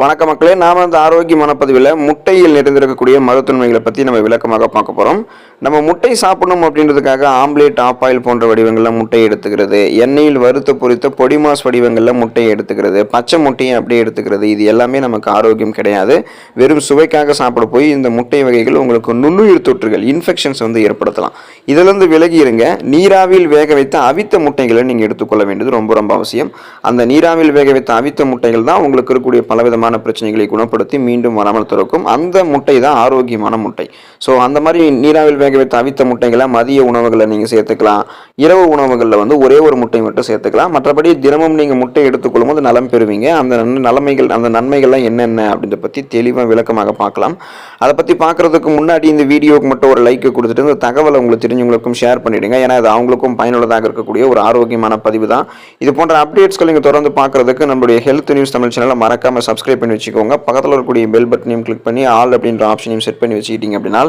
வணக்க மக்களே நாம் இந்த ஆரோக்கியமான பதிவில் முட்டையில் நிறைந்திருக்கக்கூடிய மருத்துவமைகளை பற்றி நம்ம விளக்கமாக பார்க்க போகிறோம் நம்ம முட்டை சாப்பிடணும் அப்படின்றதுக்காக ஆம்லேட் ஆப் ஆயில் போன்ற வடிவங்களில் முட்டை எடுத்துக்கிறது எண்ணெயில் வறுத்து பொரித்த பொடிமாஸ் வடிவங்களில் முட்டையை எடுத்துக்கிறது பச்சை முட்டையை அப்படியே எடுத்துக்கிறது இது எல்லாமே நமக்கு ஆரோக்கியம் கிடையாது. வெறும் சுவைக்காக சாப்பிட போய் இந்த முட்டை வகைகள் உங்களுக்கு நுண்ணுயிர் தொற்றுகள் இன்ஃபெக்ஷன்ஸ் வந்து ஏற்படுத்தலாம். இதிலிருந்து விலகி இருங்க. நீராவில் வேக வைத்த அவித்த முட்டைகளை நீங்கள் எடுத்துக்கொள்ள வேண்டியது ரொம்ப ரொம்ப அவசியம். அந்த நீராவில் வேக வைத்த அவித்த முட்டைகள் தான் உங்களுக்கு இருக்கக்கூடிய பலவிதமான பிரச்சனைகளை குணப்படுத்தி மீண்டும் வராமல் திறக்கும். அந்த முட்டை தான் ஆரோக்கியமான முட்டை. ஸோ அந்த மாதிரி நீராவில் வேக வைத்து அவித்த முட்டைகளை மதிய உணவுகளை நீங்கள் சேர்த்துக்கலாம். இரவு உணவுகளில் வந்து ஒரே ஒரு முட்டை மட்டும் சேர்த்துக்கலாம். மற்றபடி தினமும் நீங்கள் முட்டை எடுத்துக்கொள்ளும் போது நலம் பெறுவீங்க. அந்த நன்- நலமைகள் அந்த நன்மைகள்லாம் என்னென்ன அப்படின்றத பற்றி தெளிவாக விளக்கமாக பார்க்கலாம். அதை பற்றி பார்க்குறதுக்கு முன்னாடி இந்த வீடியோவுக்கு மட்டும் ஒரு லைக்கை கொடுத்துட்டு இந்த தகவலை உங்களுக்கு தெரிஞ்சவங்களுக்கும் ஷேர் பண்ணிடுங்க. ஏன்னா அது அவங்களுக்கும் பயனுள்ளதாக இருக்கக்கூடிய ஒரு ஆரோக்கியமான பதிவு தான் இது போன்ற அப்டேட்ஸ்கள் நீங்கள் தொடர்ந்து பார்க்குறதுக்கு நம்மளுடைய ஹெல்த் நியூஸ் தமிழ் சேனலை மறக்காமல் சப்ஸ்கிரைப் பண்ணி வச்சுக்கோங்க. பக்கத்தில் இருக்கக்கூடிய பெல் பட்டனையும் கிளிக் பண்ணி ஆல் அப்படின்ற ஆப்ஷனையும் செட் பண்ணி வச்சுக்கிட்டீங்க அப்படின்னா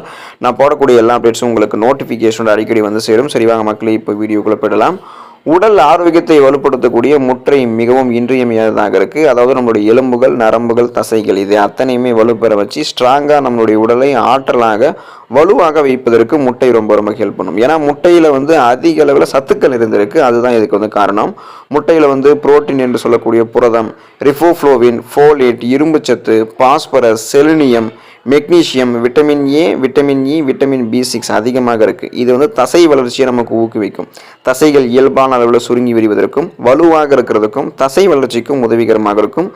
நான் போடக்கூடிய எல்லா அப்டேட்ஸும் உங்களுக்கு நோட்டிஃபிகேஷனோட அடிக்கடி வந்து சேரும். சரிவாங்க மக்களே இப்போ வீடியோக்குள்ளே போயிடலாம். உடல் ஆரோக்கியத்தை வலுப்படுத்தக்கூடிய முற்றை மிகவும் இன்றியமையாததாக இருக்குது அதாவது நம்மளுடைய எலும்புகள் நரம்புகள் தசைகள் இது அத்தனையுமே வலுப்பெற வச்சு ஸ்ட்ராங்காக நம்மளுடைய உடலை ஆற்றலாக வலுவாக வைப்பதற்கு முட்டை ரொம்ப ரொம்ப ஹெல்ப் பண்ணும். ஏன்னா முட்டையில் வந்து அதிக அளவில் சத்துக்கள் இருந்திருக்கு. அதுதான் இதுக்கு வந்து காரணம். முட்டையில் வந்து புரோட்டீன் என்று சொல்லக்கூடிய புரதம் ரிஃபோஃப்ளோவின் ஃபோலேட் இரும்புச்சத்து phosphorus selenium magnesium vitamin A vitamin E vitamin B six அதிகமாக இருக்குது இது வந்து தசை வளர்ச்சியை நமக்கு ஊக்குவிக்கும். தசைகள் இயல்பான அளவில் சுருங்கி விரிவதற்கும் வலுவாக இருக்கிறதுக்கும் தசை வளர்ச்சிக்கும் உதவிகரமாக இருக்கும்.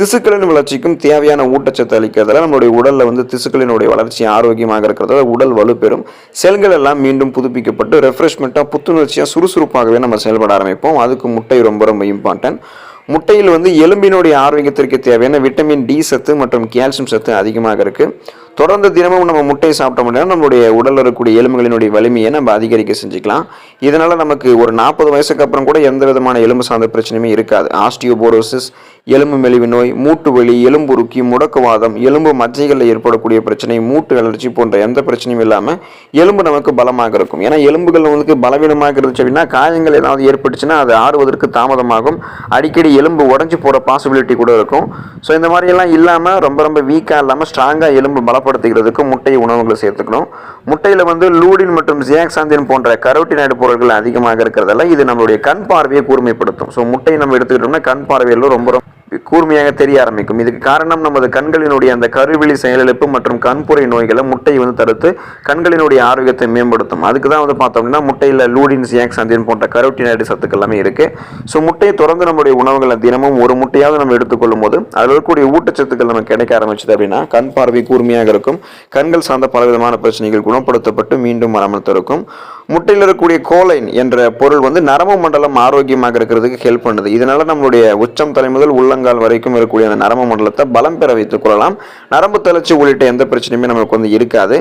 திசுக்களின் வளர்ச்சிக்கும் தேவையான ஊட்டச்சத்து அளிக்கிறதால நம்மளுடைய உடலில் வந்து திசுக்களினுடைய வளர்ச்சி ஆரோக்கியமாக இருக்கிறதால உடல் வலுப்பெறும் செல்கள் எல்லாம் மீண்டும் புதுப்பிக்கப்பட்டு ரெஃப்ரெஷ்மெண்ட்டாக புத்துணர்ச்சியாக சுறுசுறுப்பாகவே நம்ம செயல்பட ஆரம்பிப்போம். அதுக்கு முட்டை ரொம்ப ரொம்ப இம்பார்ட்டன்ட் முட்டையில் வந்து எலும்பினுடைய ஆரோக்கியத்திற்கு தேவையான விட்டமின் டி சத்து மற்றும் கால்சியம் சத்து அதிகமாக இருக்குது தொடர்ந்து தினமும் நம்ம முட்டையை சாப்பிட்டோம் அப்படின்னா நம்மளுடைய உடலில் இருக்கக்கூடிய எலும்புகளினுடைய வலிமையை நம்ம அதிகரிக்க செஞ்சுக்கலாம். இதனால் நமக்கு ஒரு நாற்பது வயசுக்கு அப்புறம் கூட எந்த விதமான எலும்பு சார்ந்த பிரச்சனையுமே இருக்காது. ஆஸ்டியோபோரோசிஸ் எலும்பு மெலிவு நோய் மூட்டு வலி எலும்புருக்கி முடக்குவாதம் எலும்பு மஜ்ஜைகளில் ஏற்படக்கூடிய பிரச்சனை மூட்டு அலர்ச்சி போன்ற எந்த பிரச்சனையும் இல்லாமல் எலும்பு நமக்கு பலமாக இருக்கும். ஏன்னா எலும்புகள் உங்களுக்கு பலவீனமாக இருந்துச்சு அப்படின்னா காயங்கள் ஏதாவது ஏற்பட்டுச்சுன்னா அது ஆறுவதற்கு தாமதமாகும். அடிக்கடி எலும்பு உடஞ்சி போகிற பாசிபிலிட்டி கூட இருக்கும். ஸோ இந்த மாதிரியெல்லாம் இல்லாமல் ரொம்ப ரொம்ப வீக்காக இல்லாமல் ஸ்ட்ராங்காக எலும்பு பலப்படுத்துகிறதுக்கு முட்டை உணவுகளை சேர்த்துக்கணும். முட்டையில் வந்து லூடின் மற்றும் ஜியாக்சாந்தின் போன்ற கரோட்டினாய்டு பொருட்கள் அதிகமாக இருக்கிறதால இது நம்மளுடைய கண் பார்வையை கூர்மைப்படுத்தும். ஸோ முட்டையை நம்ம எடுத்துக்கிட்டோம்னா கண் பார்வையில் ரொம்ப ரொம்ப கூர்மையாக தெரிய ஆரம்பிக்கும். இதுக்கு காரணம் நமது கண்களினுடைய அந்த கருவிழி செயலிழப்பு மற்றும் கண்புரை நோய்களை முட்டை வந்து தடுத்து கண்களினுடைய ஆரோக்கியத்தை மேம்படுத்தும். அதுக்கு தான் வந்து பார்த்தோம்னா முட்டையில் லூடின் சியாக்சாந்தின் போன்ற கரோட்டினாய்டு சத்துக்கள் எல்லாமே இருக்குது ஸோ முட்டையை தொடர்ந்து நம்முடைய உணவுகளை தினமும் ஒரு முட்டையாவது நம்ம எடுத்துக்கொள்ளும் போது அதில் இருக்கக்கூடிய ஊட்டச்சத்துக்கள் நமக்கு கிடைக்க ஆரம்பிச்சது அப்படின்னா கண் பார்வை கூர்மையாக இருக்கும். கண்கள் சார்ந்த பலவிதமான பிரச்சனைகள் குணப்படுத்தப்பட்டு மீண்டும் வராமல் தடுக்கும் முட்டையில் இருக்கக்கூடிய கோலைன் என்ற பொருள் வந்து நரம்பு மண்டலம் ஆரோக்கியமாக இருக்கிறதுக்கு ஹெல்ப் பண்ணுது. இதனால நம்மளுடைய உச்சம் தலை முதல் உள்ளங்கால் வரைக்கும் இருக்கக்கூடிய அந்த நரம்பு மண்டலத்தை பலம் பெற வைத்துக் கொள்ளலாம். நரம்பு தளர்ச்சி உள்ளிட்ட எந்த பிரச்சனையுமே நமக்கு வந்து இருக்காது.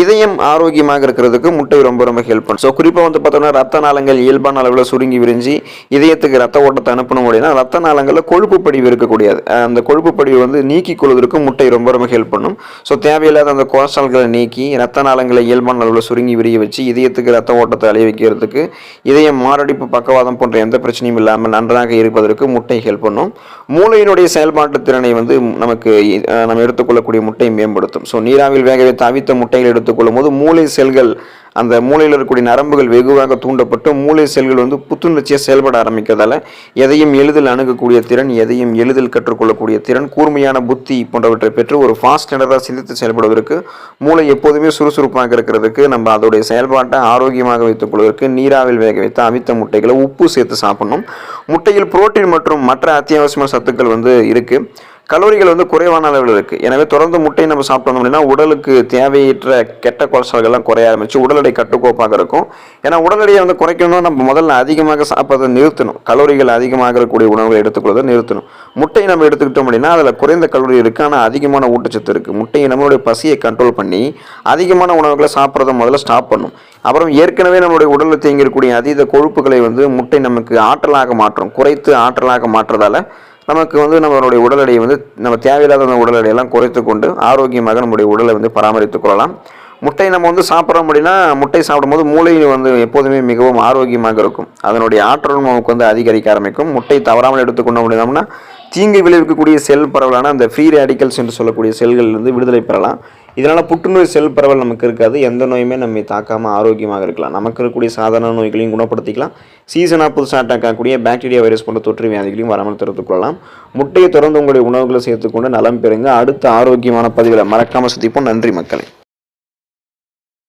இதயம் ஆரோக்கியமாக இருக்கிறதுக்கு முட்டை ரொம்ப ரொம்ப ஹெல்ப் பண்ணும். ஸோ குறிப்பாக வந்து பார்த்தோம்னா ரத்த நாளங்கள் இயல்பான அளவில் சுருங்கி விரிஞ்சி இதயத்துக்கு ரத்த ஓட்டத்தை அனுப்பணும் அப்படின்னா ரத்த நாளங்களில் கொழுப்பு படிவு இருக்கக்கூடியது. அந்த கொழுப்பு படிவு வந்து நீக்கிக் கொள்வதற்கு முட்டை ரொம்ப ரொம்ப ஹெல்ப் பண்ணும். ஸோ தேவையில்லாத அந்த கொலஸ்ட்ரால்களை நீக்கி ரத்த நாளங்களை இயல்பான அளவில் சுருங்கி விரிய வச்சு இதயத்துக்கு ரத்த ஓட்டத்தை அழிய வைக்கிறதுக்கு இதயம் மாரடைப்பு பக்கவாதம் போன்ற எந்த பிரச்சனையும் இல்லாமல் நன்றாக இருப்பதற்கு முட்டை ஹெல்ப் பண்ணும். மூளையினுடைய செயல்பாட்டு திறனை வந்து நமக்கு நம்ம எடுத்துக்கொள்ளக்கூடிய முட்டை மேம்படுத்தும். ஸோ நீராவில் வேக தவித்த அவித்த முட்டைகள் எடுத்துக்கொள்ளும் போது மூளை செல்கள் அந்த மூளையில் இருக்கக்கூடிய நரம்புகள் வெகுவாக தூண்டப்பட்டு மூளை செல்கள் வந்து புத்துணர்ச்சியாக செயல்பட ஆரம்பிக்கிறதால எதையும் எளிதில் அணுகக்கூடிய திறன் எதையும் எளிதில் கற்றுக்கொள்ளக்கூடிய திறன் கூர்மையான புத்தி போன்றவற்றை பெற்று ஒரு ஃபாஸ்ட் லெனராக சிந்தித்து செயல்படுவதற்கு மூளை எப்போதுமே சுறுசுறுப்பாக இருக்கிறதுக்கு நம்ம அதோடைய செயல்பாட்டை ஆரோக்கியமாக வைத்துக் கொள்வதற்கு நீராவில் வேக வைத்த அவித்த முட்டைகளை உப்பு சேர்த்து சாப்பிடணும். முட்டையில் புரோட்டீன் மற்றும் மற்ற அத்தியாவசியமான சத்துக்கள் வந்து இருக்குது கலோரிகள் வந்து குறைவான அளவில் இருக்குது எனவே தொடர்ந்து முட்டையை நம்ம சாப்பிட்டோம் அப்படின்னா உடலுக்கு தேவையற்ற கெட்ட கொலஸ்ட்ரால்கள்லாம் குறைய ஆரம்பிச்சு உடல் எடை கட்டுக்கோப்பாக இருக்கும். ஏன்னா உடல் எடையை வந்து குறைக்கணும்னா நம்ம முதல்ல அதிகமாக சாப்பிட்றதை நிறுத்தணும். கலோரிகள் அதிகமாக இருக்கக்கூடிய உணவுகளை எடுத்துக்கொள்வதை நிறுத்தணும். முட்டையை நம்ம எடுத்துக்கிட்டோம் அப்படின்னா அதில் குறைந்த கலோரி இருக்குது ஆனால் அதிகமான ஊட்டச்சத்து இருக்குது முட்டையை நம்மளுடைய பசியை கண்ட்ரோல் பண்ணி அதிகமான உணவுகளை சாப்பிட்றத முதல்ல ஸ்டாப் பண்ணும். அப்புறம் ஏற்கனவே நம்மளுடைய உடலில் தேங்கியிருக்கக்கூடிய அதீத கொழுப்புகளை வந்து முட்டை நமக்கு ஆற்றலாக மாற்றும் குறைத்து ஆற்றலாக மாற்றுறதால நமக்கு வந்து நம்மளுடைய உடல் எடையை வந்து நம்ம தேவையில்லாத அந்த உடல் எடையெல்லாம் குறைத்து கொண்டு ஆரோக்கியமாக நம்முடைய உடலை வந்து பராமரித்துக் கொள்ளலாம். முட்டை நம்ம வந்து சாப்பிட்றோம் அப்படின்னா முட்டை சாப்பிடும்போது மூளை வந்து எப்போதுமே மிகவும் ஆரோக்கியமாக இருக்கும். அதனுடைய ஆற்றல் நமக்கு வந்து அதிகரிக்க ஆரம்பிக்கும். முட்டை தவறாமல் எடுத்துக்கொண்டோம் அப்படின்னோம்னா தீங்கு விளைவிக்கக்கூடிய செல் பரவலான அந்த ஃப்ரீ ரேடிக்கல்ஸ் என்று சொல்லக்கூடிய செல்களிலிருந்து விடுதலை பெறலாம். இதனால் புற்றுநோய் செல் பரவல் நமக்கு இருக்காது. எந்த நோயுமே நம்மை தாக்காமல் ஆரோக்கியமாக இருக்கலாம். நமக்கு இருக்கக்கூடிய சாதாரண நோய்களையும் குணப்படுத்திக்கலாம். சீசனாக புதுசாக அட்டாக் ஆகக்கூடிய பாக்டீரியா வைரஸ் போன்ற தொற்று வியாதிகளையும் வராமல் திறந்து கொள்ளலாம். முட்டையை தொடர்ந்து உங்களுடைய உணவுகளை சேர்த்துக்கொண்டு நலம் பெறுங்க. அடுத்த ஆரோக்கியமான பதிவில் மறக்காமல் சந்திப்போம். நன்றி மக்களை.